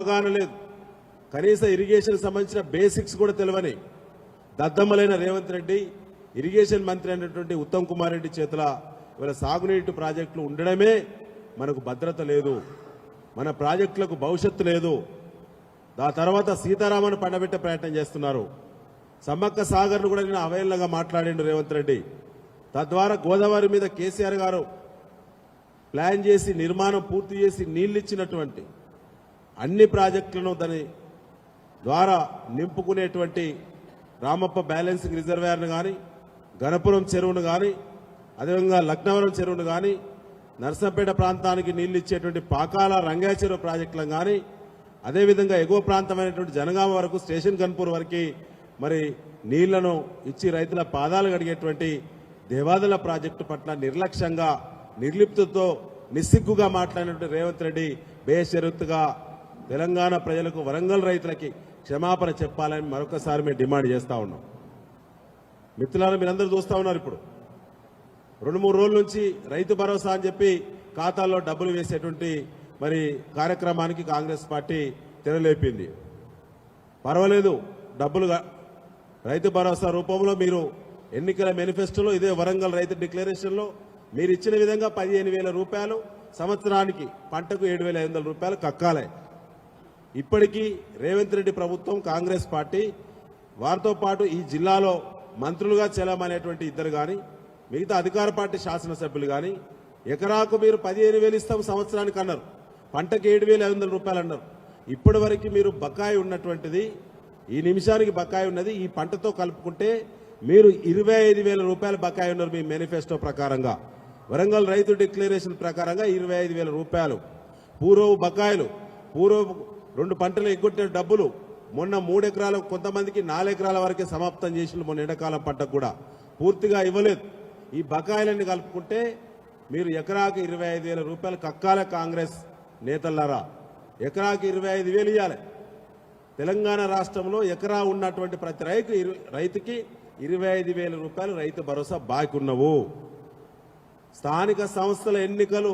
అవగాహన లేదు. కనీస ఇరిగేషన్ సంబంధించిన బేసిక్స్ కూడా తెలియని దద్దమ్మలైన రేవంత్ రెడ్డి ఇరిగేషన్ మంత్రి అయినటువంటి ఉత్తమ్ కుమార్ రెడ్డి చేతుల ఇవాళ సాగునీటి ప్రాజెక్టులు ఉండడమే మనకు భద్రత లేదు. మన ప్రాజెక్టులకు భవిష్యత్తు లేదు. ఆ తర్వాత సీతారామన్ పండబెట్టే ప్రయత్నం చేస్తున్నారు. సమ్మక్క సాగర్ను కూడా నేను అవహేళనగా మాట్లాడిండు రేవంత్ రెడ్డి. తద్వారా గోదావరి మీద కేసీఆర్ గారు ప్లాన్ చేసి నిర్మాణం పూర్తి చేసి నీళ్ళు ఇచ్చినటువంటి అన్ని ప్రాజెక్టులను దాని ద్వారా నింపుకునేటువంటి రామప్ప బ్యాలెన్సింగ్ రిజర్వాయర్ను కానీ గణపురం చెరువును కానీ అదేవిధంగా లక్నవరం చెరువును కానీ నర్సంపేట ప్రాంతానికి నీళ్ళు ఇచ్చేటువంటి పాకాల రంగాయ చెరువు ప్రాజెక్టులను కానీ అదేవిధంగా ఎగువ ప్రాంతమైనటువంటి జనగామ వరకు స్టేషన్ గన్పూర్ వరకు మరి నీళ్ళను ఇచ్చి రైతుల పాదాలు కడిగేటువంటి దేవాదుల ప్రాజెక్టు పట్ల నిర్లక్ష్యంగా నిర్లిప్తతో నిస్సిగ్గుగా మాట్లాడినటువంటి రేవంత్ రెడ్డి బేషరతుగా తెలంగాణ ప్రజలకు వరంగల్ రైతులకి క్షమాపణ చెప్పాలని మరొకసారి మేము డిమాండ్ చేస్తూ ఉన్నాం. మిత్రులను మీరందరూ చూస్తా ఉన్నారు ఇప్పుడు. రెండు మూడు రోజుల నుంచి రైతు భరోసా అని చెప్పి ఖాతాల్లో డబ్బులు వేసేటువంటి మరి కార్యక్రమానికి కాంగ్రెస్ పార్టీ తెరలేపింది. పర్వాలేదు డబ్బులుగా రైతు భరోసా రూపంలో మీరు ఎన్నికల మేనిఫెస్టోలో ఇదే వరంగల్ రైతు డిక్లరేషన్లో మీరు ఇచ్చిన విధంగా పదిహేను వేల రూపాయలు సంవత్సరానికి పంటకు ఏడు వేల ఐదు వందల రూపాయలు కక్కాలి. ఇప్పటికీ రేవంత్ రెడ్డి ప్రభుత్వం కాంగ్రెస్ పార్టీ వారితో పాటు ఈ జిల్లాలో మంత్రులుగా చెలమనేటువంటి ఇద్దరు కానీ మిగతా అధికార పార్టీ శాసనసభ్యులు కానీ ఎకరాకు మీరు పదిహేను వేలు ఇస్తాం సంవత్సరానికి అన్నారు. పంటకి ఏడు వేల ఐదు వందల రూపాయలు అన్నారు. ఇప్పటి వరకు మీరు బకాయి ఉన్నటువంటిది ఈ నిమిషానికి బకాయి ఉన్నది ఈ పంటతో కలుపుకుంటే మీరు ఇరవై ఐదు వేల రూపాయలు బకాయి ఉన్నారు మీ మేనిఫెస్టో ప్రకారంగా. వరంగల్ రైతు డిక్లరేషన్ ప్రకారంగా ఇరవై ఐదు వేల రూపాయలు. పూర్వపు బకాయిలు పూర్వపు రెండు పంటలు ఎగ్గొట్టిన డబ్బులు మొన్న మూడు ఎకరాలు కొంతమందికి నాలుగు ఎకరాల వరకే సమాప్తం చేసిన మొన్న ఎండాకాలం పంటకు కూడా. పూర్తిగా ఇవ్వలేదు. ఈ బకాయిలన్నీ కలుపుకుంటే మీరు ఎకరాకి ఇరవై ఐదు వేల రూపాయలు కక్కాల కాంగ్రెస్ నేతలారా ఎకరాకి ఇరవై ఐదు వేలు ఇవ్వాలి తెలంగాణ రాష్ట్రంలో ఎకరా ఉన్నటువంటి ప్రతి రైతు ఇరు- రైతుకి ఇరవై ఐదు వేల రూపాయలు రైతు భరోసా బాకున్నవు స్థానిక సంస్థల ఎన్నికలు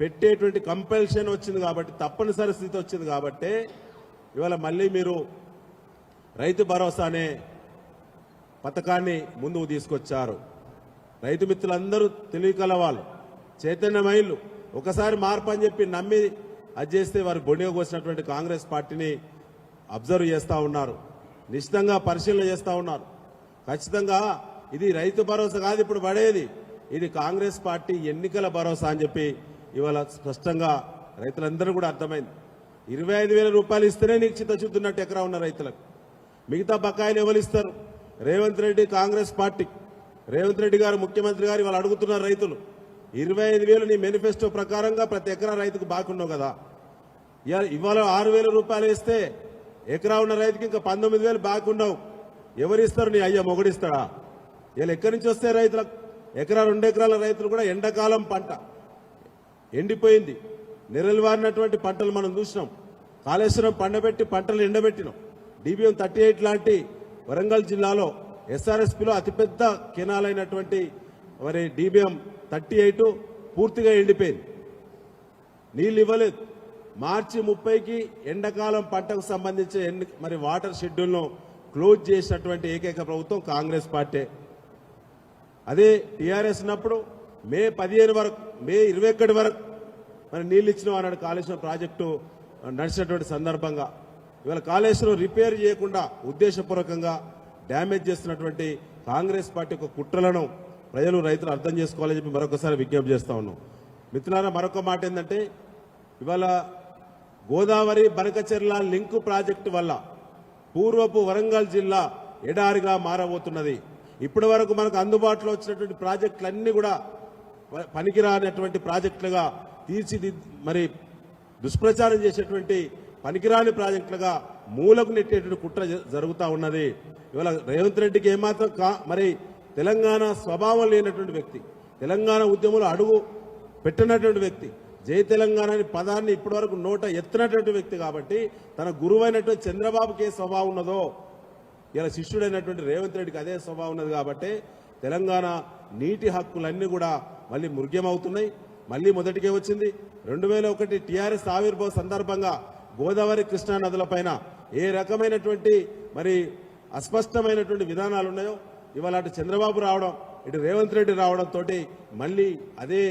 పెట్టేటువంటి కంపల్షన్ వచ్చింది కాబట్టి తప్పనిసరి స్థితి వచ్చింది కాబట్టి ఇవాళ మళ్ళీ మీరు రైతు భరోసా అనే పథకాన్ని ముందుకు తీసుకొచ్చారు. రైతు మిత్రులందరూ తెలివి వాళ్ళు చైతన్యమైళ్ళు ఒకసారి మార్పు అని చెప్పి నమ్మి అది చేస్తే వారు బొండిగా కోసినటువంటి కాంగ్రెస్ పార్టీని అబ్జర్వ్ చేస్తూ ఉన్నారు. నిశ్చితంగా పరిశీలన చేస్తూ ఉన్నారు. ఖచ్చితంగా ఇది రైతు భరోసా కాదు ఇప్పుడు పడేది. ఇది కాంగ్రెస్ పార్టీ ఎన్నికల భరోసా అని చెప్పి ఇవాళ స్పష్టంగా రైతులందరూ కూడా అర్థమైంది. ఇరవై ఐదు వేల రూపాయలు ఇస్తేనే నీకు చిత్తశుద్ధిన్నట్టు ఎకరా ఉన్న రైతులకు. మిగతా బకాయిలు ఎవరు ఇస్తారు? రేవంత్ రెడ్డి కాంగ్రెస్ పార్టీ. రేవంత్ రెడ్డి గారు ముఖ్యమంత్రి గారు ఇవాళ అడుగుతున్నారు రైతులు ఇరవై ఐదు వేలు నీ మేనిఫెస్టో ప్రకారంగా ప్రతి ఎకరా రైతుకు బాగున్నావు కదా. ఇవాళ- ఇవాళ ఆరు వేల రూపాయలు ఇస్తే ఎకరా ఉన్న రైతుకి ఇంకా పంతొమ్మిది వేలు బాగున్నావు ఎవరిస్తారు నీ అయ్యా మొగుడిస్తాడా వీళ్ళు ఎక్కడి నుంచి వస్తే రైతులకు? ఎకరా రెండు ఎకరాల రైతులు కూడా ఎండాకాలం పంట. ఎండిపోయింది. నిరలివారినటువంటి పంటలు మనం చూసినాం. కాళేశ్వరం పండబెట్టి పంటలు ఎండబెట్టినాం. డిబిఎం థర్టీ ఎయిట్ లాంటి వరంగల్ జిల్లాలో ఎస్ఆర్ఎస్పిలో అతిపెద్ద కెనాలైనటువంటి మరి డిబిఎం థర్టీ ఎయిట్ పూర్తిగా ఎండిపోయింది. నీళ్ళు ఇవ్వలేదు. మార్చి ముప్పైకి ఎండాకాలం పంటకు సంబంధించి మరి వాటర్ షెడ్యూల్ను క్లోజ్ చేసినటువంటి ఏకైక ప్రభుత్వం కాంగ్రెస్ పార్టీ. అదే టీఆర్ఎస్ ఉన్నప్పుడు మే పదిహేను వరకు మే ఇరవై ఒకటి వరకు మరి నీళ్ళు ఇచ్చిన అన్నాడు కాళేశ్వరం ప్రాజెక్టు నడిచినటువంటి సందర్భంగా. ఇవాళ కాళేశ్వరం రిపేర్ చేయకుండా ఉద్దేశపూర్వకంగా డ్యామేజ్ చేస్తున్నటువంటి కాంగ్రెస్ పార్టీ యొక్క కుట్రలను ప్రజలు రైతులు అర్థం చేసుకోవాలని చెప్పి మరొకసారి విజ్ఞప్తి చేస్తా ఉన్నాం. మిత్రులారా మరొక మాట ఏంటంటే ఇవాళ గోదావరి బనకచెర్ల లింకు ప్రాజెక్టు వల్ల పూర్వపు వరంగల్ జిల్లా ఎడారిగా మారబోతున్నది. ఇప్పటి వరకు మనకు అందుబాటులో వచ్చినటువంటి ప్రాజెక్టులన్నీ కూడా పనికిరానటువంటి ప్రాజెక్టులుగా తీర్చిది మరి దుష్ప్రచారం చేసేటువంటి పనికిరాని ప్రాజెక్టులుగా మూలకు నెట్టేటువంటి కుట్ర జ- జరుగుతూ ఉన్నది. ఇవాళ రేవంత్ రెడ్డికి ఏమాత్రం కా మరి తెలంగాణ స్వభావం లేనటువంటి వ్యక్తి తెలంగాణ ఉద్యమంలో అడుగు పెట్టినటువంటి వ్యక్తి జై తెలంగాణ అనే పదాన్ని ఇప్పటివరకు నోట ఎత్తినటువంటి వ్యక్తి కాబట్టి తన గురువైనటువంటి చంద్రబాబుకి ఏ స్వభావం ఉన్నదో ఇలా శిష్యుడైనటువంటి రేవంత్ రెడ్డికి అదే స్వభావం ఉన్నది కాబట్టి తెలంగాణ నీటి హక్కులన్నీ కూడా మళ్ళీ మృగ్యమవుతున్నాయి మళ్ళీ మొదటికే వచ్చింది. రెండు వేల ఒకటి టీఆర్ఎస్ ఆవిర్భావ సందర్భంగా గోదావరి కృష్ణా నదులపైన ఏ రకమైనటువంటి మరి అస్పష్టమైనటువంటి విధానాలు ఉన్నాయో ఇవాళ అటు చంద్రబాబు రావడం ఇటు రేవంత్ రెడ్డి రావడంతో మళ్ళీ అదే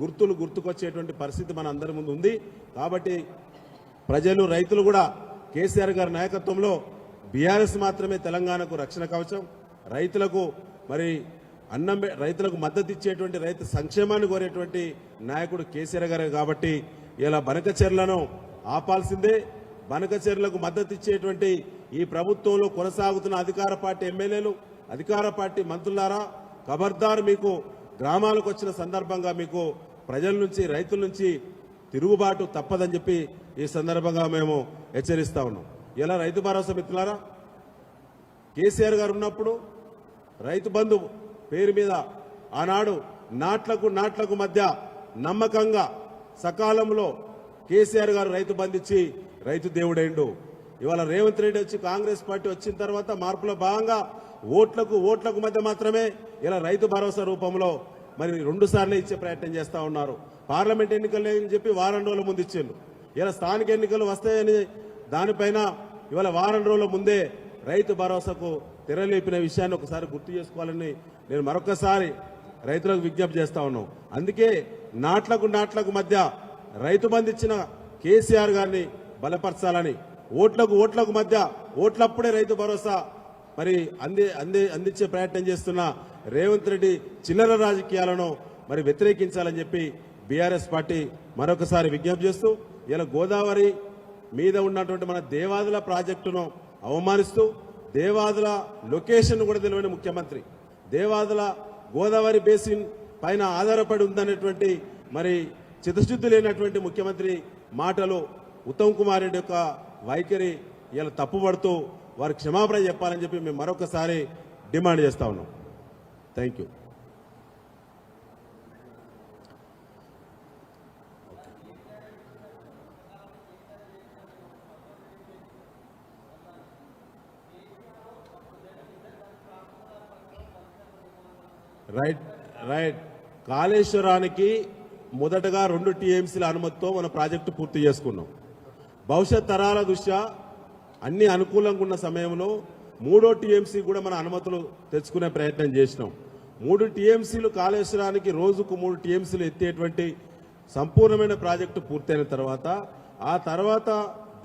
గుర్తులు గుర్తుకొచ్చేటువంటి పరిస్థితి మన అందరి ముందు ఉంది. కాబట్టి ప్రజలు రైతులు కూడా కేసీఆర్ గారి నాయకత్వంలో బీఆర్ఎస్ మాత్రమే తెలంగాణకు రక్షణ కవచం. రైతులకు మరి అన్నం రైతులకు మద్దతు ఇచ్చేటువంటి రైతు సంక్షేమాన్ని కోరేటువంటి నాయకుడు కేసీఆర్ గారే కాబట్టి ఇలా బనకచెర్లను ఆపాల్సిందే. బనకచెర్లకు మద్దతు ఇచ్చేటువంటి ఈ ప్రభుత్వంలో కొనసాగుతున్న అధికార పార్టీ ఎమ్మెల్యేలు అధికార పార్టీ మంత్రులారా ఖబర్దార్ మీకు గ్రామాలకు వచ్చిన సందర్భంగా మీకు ప్రజల నుంచి రైతుల నుంచి తిరుగుబాటు తప్పదని చెప్పి ఈ సందర్భంగా మేము హెచ్చరిస్తా ఉన్నాం. ఇలా రైతు భరోసా మిత్రులారా? కేసీఆర్ గారు ఉన్నప్పుడు రైతు బంధు పేరు మీద ఆనాడు నాట్లకు నాట్లకు మధ్య నమ్మకంగా సకాలంలో కేసీఆర్ గారు రైతు బంధించి రైతు దేవుడైండు. ఇవాళ రేవంత్ రెడ్డి వచ్చి కాంగ్రెస్ పార్టీ వచ్చిన తర్వాత మార్పులో భాగంగా ఓట్లకు ఓట్లకు మధ్య మాత్రమే ఇలా రైతు భరోసా రూపంలో మరి రెండు సార్లు ఇచ్చే ప్రయత్నం చేస్తా ఉన్నారు. పార్లమెంట్ ఎన్నికలు అని చెప్పి వారం రోజుల ముందు ఇచ్చిండు. ఇలా స్థానిక ఎన్నికలు వస్తాయని దానిపైన ఇవాళ వారం రోజుల ముందే రైతు భరోసాకు తెరలేపిన విషయాన్ని ఒకసారి గుర్తు చేసుకోవాలని నేను మరొకసారి రైతులకు విజ్ఞప్తి చేస్తా ఉన్నాం. అందుకే నాట్లకు నాట్లకు మధ్య రైతు బంధించిన కేసీఆర్ గారిని బలపరచాలని ఓట్లకు ఓట్లకు మధ్య ఓట్లప్పుడే రైతు భరోసా మరి అంది అంది అందించే ప్రయత్నం చేస్తున్న రేవంత్ రెడ్డి చిల్లర రాజకీయాలను మరి వ్యతిరేకించాలని చెప్పి బీఆర్ఎస్ పార్టీ మరొకసారి విజ్ఞప్తి చేస్తూ ఇలా గోదావరి మీద ఉన్నటువంటి మన దేవాదుల ప్రాజెక్టును అవమానిస్తూ దేవాదుల లొకేషన్ కూడా తెలియని ముఖ్యమంత్రి. దేవాదుల గోదావరి బేసిన్ పైన ఆధారపడి ఉందనేటువంటి మరి చిత్తశుద్ధి లేనటువంటి ముఖ్యమంత్రి మాటలు ఉత్తమ్ కుమార్ రెడ్డి యొక్క వైఖరి ఇలా తప్పుపడుతూ వారి క్షమాపణ చెప్పాలని చెప్పి మేము మరొకసారి డిమాండ్ చేస్తా ఉన్నాం. Thank you right right. కాళేశ్వరానికి మొదటగా రెండు టీఎంసీల అనుమతితో మన ప్రాజెక్టు పూర్తి చేసుకున్నాం. భవిష్యత్ తరాల దృష్ట్యా అన్ని అనుకూలంగా ఉన్న సమయంలో మూడో టీఎంసీ కూడా మన అనుమతులు తెచ్చుకునే ప్రయత్నం చేసినాం. మూడు టీఎంసీలు కాళేశ్వరానికి రోజుకు మూడు టీఎంసీలు ఎత్తేటువంటి సంపూర్ణమైన ప్రాజెక్టు పూర్తయిన తర్వాత ఆ తర్వాత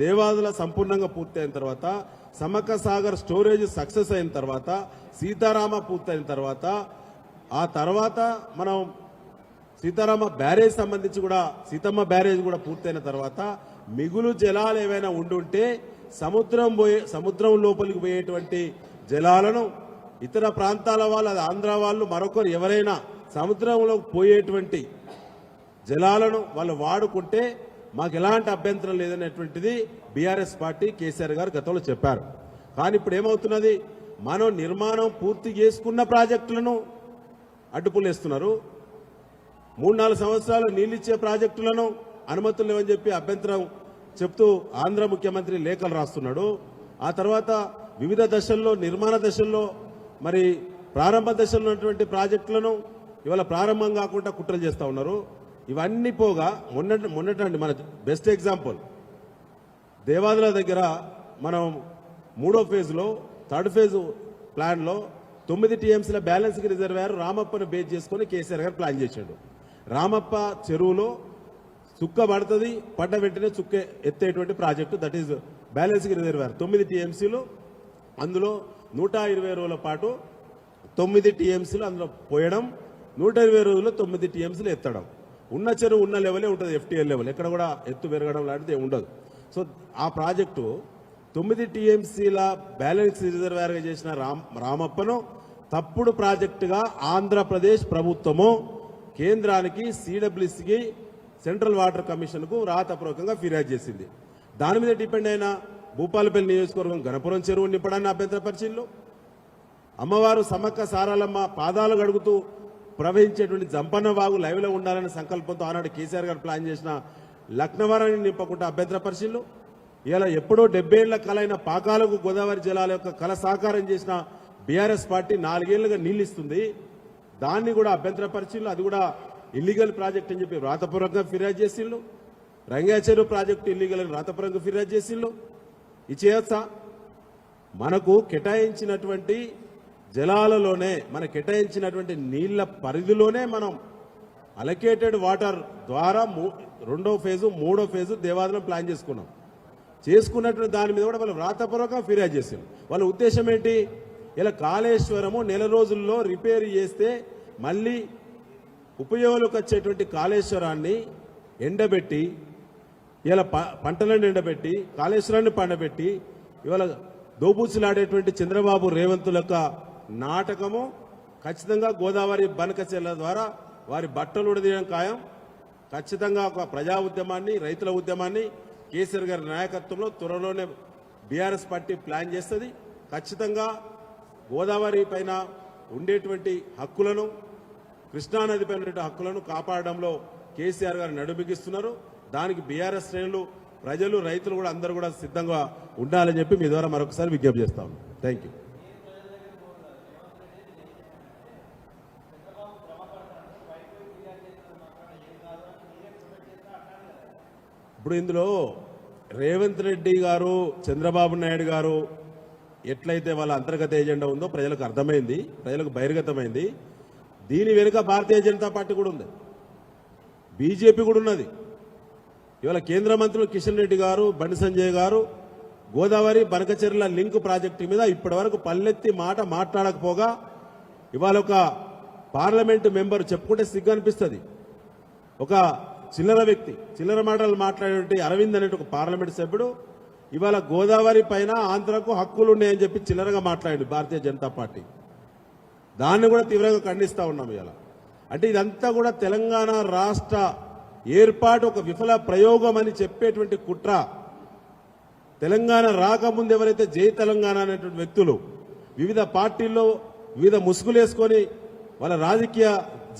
దేవాదుల సంపూర్ణంగా పూర్తయిన తర్వాత సమక్క సాగర్ స్టోరేజ్ సక్సెస్ అయిన తర్వాత సీతారామ పూర్తయిన తర్వాత ఆ తర్వాత మనం సీతారామ బ్యారేజ్ సంబంధించి కూడా సీతమ్మ బ్యారేజ్ కూడా పూర్తయిన తర్వాత మిగులు జలాలు ఏవైనా ఉండుంటే సముద్రం పోయే సముద్రం లోపలికి పోయేటువంటి జలాలను ఇతర ప్రాంతాల వాళ్ళు అది ఆంధ్ర వాళ్ళు మరొకరు ఎవరైనా సముద్రంలో పోయేటువంటి జలాలను వాళ్ళు వాడుకుంటే మాకు ఎలాంటి అభ్యంతరం లేదనేటువంటిది బీఆర్ఎస్ పార్టీ కేసీఆర్ గారు గతంలో చెప్పారు. కానీ ఇప్పుడు ఏమవుతున్నది? మనం నిర్మాణం పూర్తి చేసుకున్న ప్రాజెక్టులను అడ్డుపులేస్తున్నారు. మూడు నాలుగు సంవత్సరాలు నీళ్ళిచ్చే ప్రాజెక్టులను అనుమతులు లేవని చెప్పి అభ్యంతరం చెప్తూ ఆంధ్ర ముఖ్యమంత్రి లేఖలు రాస్తున్నాడు. ఆ తర్వాత వివిధ దశల్లో నిర్మాణ దశల్లో మరి ప్రారంభ దశలో ఉన్నటువంటి ప్రాజెక్టులను ఇవాళ ప్రారంభం కాకుండా కుట్రలు చేస్తూ ఉన్నారు. ఇవన్నీ పోగా మొన్న మొన్నటండి మన బెస్ట్ ఎగ్జాంపుల్. దేవాదుల దగ్గర మనం మూడో ఫేజ్లో థర్డ్ ఫేజ్ ప్లాన్లో తొమ్మిది టీఎంసీల బ్యాలెన్స్కి రిజర్వేర్ రామప్పను బేస్ చేసుకొని కేసీఆర్ గారు ప్లాన్ చేశాడు. రామప్ప చెరువులో చుక్క పడుతుంది పడ్డ వెంటనే చుక్క ఎత్తేటువంటి ప్రాజెక్టు దట్ ఈజ్ బ్యాలెన్స్కి రిజర్వేర్ తొమ్మిది టీఎంసీలు అందులో నూట ఇరవై రోజుల పాటు తొమ్మిది టీఎంసీలు అందులో పోయడం నూట ఇరవై రోజుల్లో తొమ్మిది టీఎంసీలు ఎత్తడం. ఉన్న చెరువు ఉన్న లెవెలే ఉంటుంది ఎఫ్టీఎల్ లెవెల్. ఎక్కడ కూడా ఎత్తు పెరగడం లాంటిది ఉండదు. సో ఆ ప్రాజెక్టు తొమ్మిది టీఎంసీల బ్యాలెన్స్ రిజర్వాయర్గా చేసిన రామ్ రామప్పను తప్పుడు ప్రాజెక్టుగా ఆంధ్రప్రదేశ్ ప్రభుత్వము కేంద్రానికి సిడబ్ల్యూసికి సెంట్రల్ వాటర్ కమిషన్కు రాతపూర్వకంగా ఫిర్యాదు చేసింది. దాని మీద డిపెండ్ అయిన భూపాలపల్లి నియోజకవర్గం గణపురం చెరువు నింపడాన్ని అభ్యంతరపరిచిల్లు అమ్మవారు సమ్మక్క సారాలమ్మ పాదాలు గడుగుతూ ప్రవహించేటువంటి జంపన్న వాగు లైవ్లో ఉండాలనే సంకల్పంతో ఆనాడు కేసీఆర్ గారు ప్లాన్ చేసిన లక్నవరాన్ని నింపకుండా అభ్యంతర పరిశీలన ఇలా ఎప్పుడో డెబ్బై ఏళ్ళ కలైన పాకాలకు గోదావరి జలాల యొక్క కళ సాకారం చేసిన బీఆర్ఎస్ పార్టీ నాలుగేళ్ళుగా నీళ్ళు ఇస్తుంది దాన్ని కూడా అభ్యంతర అది కూడా ఇల్లీగల్ ప్రాజెక్ట్ అని చెప్పి వ్రాతపూర్వకంగా ఫిర్యాదు చేసిండ్రు రంగాచెరు ప్రాజెక్టు ఇల్లీగల్ అని రాతపరంగా ఫిర్యాదు చేసిళ్ళు. ఇది మనకు కేటాయించినటువంటి జలాలలోనే మన కేటాయించినటువంటి నీళ్ళ పరిధిలోనే మనం అలకేటెడ్ వాటర్ ద్వారా మూ- రెండో ఫేజు మూడో ఫేజు దేవాదనం ప్లాన్ చేసుకున్నాం. చేసుకున్నటువంటి దాని మీద కూడా వాళ్ళు వ్రాతపూర్వకంగా ఫిర్యాదు చేశారు వాళ్ళ ఉద్దేశం ఏంటి? ఇలా కాళేశ్వరము నెల రోజుల్లో రిపేర్ చేస్తే మళ్ళీ ఉపయోగంలోకి వచ్చేటువంటి కాళేశ్వరాన్ని ఎండబెట్టి ఇలా ప- పంటలను ఎండబెట్టి కాళేశ్వరాన్ని పండబెట్టి ఇవాళ దోబూచులాడేటువంటి చంద్రబాబు రేవంతుల యొక్క నాటకము ఖచ్చితంగా గోదావరి బనకచెర్ల ద్వారా వారి బట్టలు ఉడదీయడం ఖాయం. ఖచ్చితంగా ఒక ప్రజా ఉద్యమాన్ని రైతుల ఉద్యమాన్ని కేసీఆర్ గారి నాయకత్వంలో త్వరలోనే బీఆర్ఎస్ పార్టీ ప్లాన్ చేస్తుంది. ఖచ్చితంగా గోదావరి పైన ఉండేటువంటి హక్కులను కృష్ణానది పైన ఉండే హక్కులను కాపాడడంలో కేసీఆర్ గారు నడుమిగిస్తున్నారు. దానికి బీఆర్ఎస్ శ్రేణులు ప్రజలు రైతులు కూడా అందరూ కూడా సిద్ధంగా ఉండాలని చెప్పి మీ ద్వారా మరొకసారి విజ్ఞప్తి చేస్తాము థ్యాంక్ యూ. ఇప్పుడు ఇందులో రేవంత్ రెడ్డి గారు చంద్రబాబు నాయుడు గారు ఎట్లయితే వాళ్ళ అంతర్గత ఎజెండా ఉందో ప్రజలకు అర్థమైంది ప్రజలకు బహిర్గతమైంది. దీని వెనుక భారతీయ జనతా పార్టీ కూడా ఉంది. బీజేపీ కూడా ఉన్నది. ఇవాళ కేంద్ర మంత్రులు కిషన్ రెడ్డి గారు బండి సంజయ్ గారు గోదావరి బనకచెర్ల లింక్ ప్రాజెక్టు మీద ఇప్పటి వరకు పల్లెత్తి మాట మాట్లాడకపోగా ఇవాళ ఒక పార్లమెంటు మెంబర్ చెప్పుకుంటే సిగ్గు అనిపిస్తుంది. ఒక చిల్లర వ్యక్తి చిల్లర మాటలు మాట్లాడే అరవింద్ అనేటి ఒక పార్లమెంట్ సభ్యుడు ఇవాళ గోదావరి పైన ఆంధ్రకు హక్కులు ఉన్నాయని చెప్పి చిల్లరగా మాట్లాడింది భారతీయ జనతా పార్టీ. దాన్ని కూడా తీవ్రంగా ఖండిస్తూ ఉన్నాం ఇవాళ. అంటే ఇదంతా కూడా తెలంగాణ రాష్ట్ర ఏర్పాటు ఒక విఫల ప్రయోగం అని చెప్పేటువంటి కుట్ర. తెలంగాణ రాకముందు ఎవరైతే జై తెలంగాణ అనేటువంటి వ్యక్తులు వివిధ పార్టీల్లో వివిధ ముసుగులేసుకొని వాళ్ళ రాజకీయ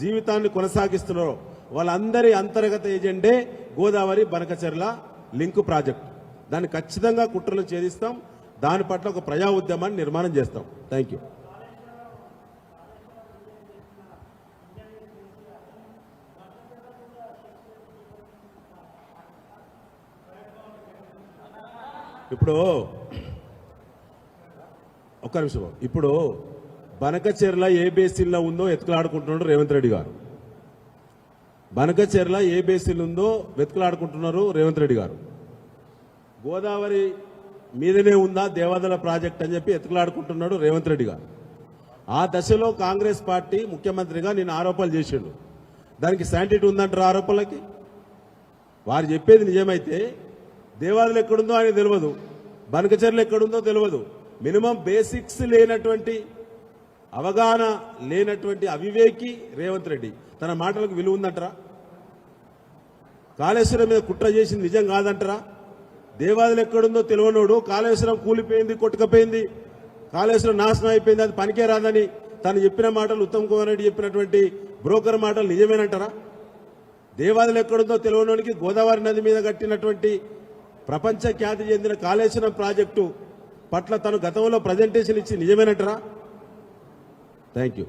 జీవితాన్ని కొనసాగిస్తున్నారో వాళ్ళందరి అంతర్గత ఏజెండే గోదావరి బనకచెర్ల లింక్ ప్రాజెక్ట్. దాన్ని ఖచ్చితంగా కుట్రలు ఛేదిస్తాం. దాని పట్ల ఒక ప్రజా ఉద్యమాన్ని నిర్మాణం చేస్తాం. థ్యాంక్ యూ ఇప్పుడు ఒక్క నిమిషం. ఇప్పుడు బనకచెర్ల ఏ బేసిన్లో ఉందో వెతుకులాడుకుంటున్నాడు రేవంత్ రెడ్డి గారు. బనకచెర్ల ఏ బేసిన్ ఉందో వెతుకులాడుకుంటున్నారు రేవంత్ రెడ్డి గారు. గోదావరి మీదనే ఉందా దేవాదల ప్రాజెక్ట్ అని చెప్పి ఎత్తులాడుకుంటున్నాడు రేవంత్ రెడ్డి గారు. ఆ దశలో కాంగ్రెస్ పార్టీ ముఖ్యమంత్రిగా నేను ఆరోపణలు చేసిండు. దానికి శాంటిటీ ఉందంటారు ఆరోపణలకి? వారు చెప్పేది నిజమైతే దేవాదులు ఎక్కడుందో ఆయన తెలియదు బనకచర్లు ఎక్కడుందో తెలియదు. మినిమం బేసిక్స్ లేనటువంటి అవగాహన లేనటువంటి అవివేకి రేవంత్ రెడ్డి. తన మాటలకు విలువ ఉందంటారా? కాళేశ్వరం మీద కుట్ర చేసింది నిజం కాదంటారా? దేవాదులు ఎక్కడుందో తెలియనోడు కాళేశ్వరం కూలిపోయింది కొట్టుకపోయింది. కాళేశ్వరం నాశనం అయిపోయింది అది పనికే రాదని తను చెప్పిన మాటలు ఉత్తమ్ కుమార్ రెడ్డి చెప్పినటువంటి బ్రోకర్ మాటలు నిజమేనంటారా? దేవాదులు ఎక్కడుందో తెలియనోనికి గోదావరి నది మీద కట్టినటువంటి ప్రపంచ ఖ్యాతి చెందిన కాళేశ్వరం ప్రాజెక్టు పట్ల తను గతంలో ప్రజెంటేషన్ ఇచ్చి నిజమేనంటారా? Thank you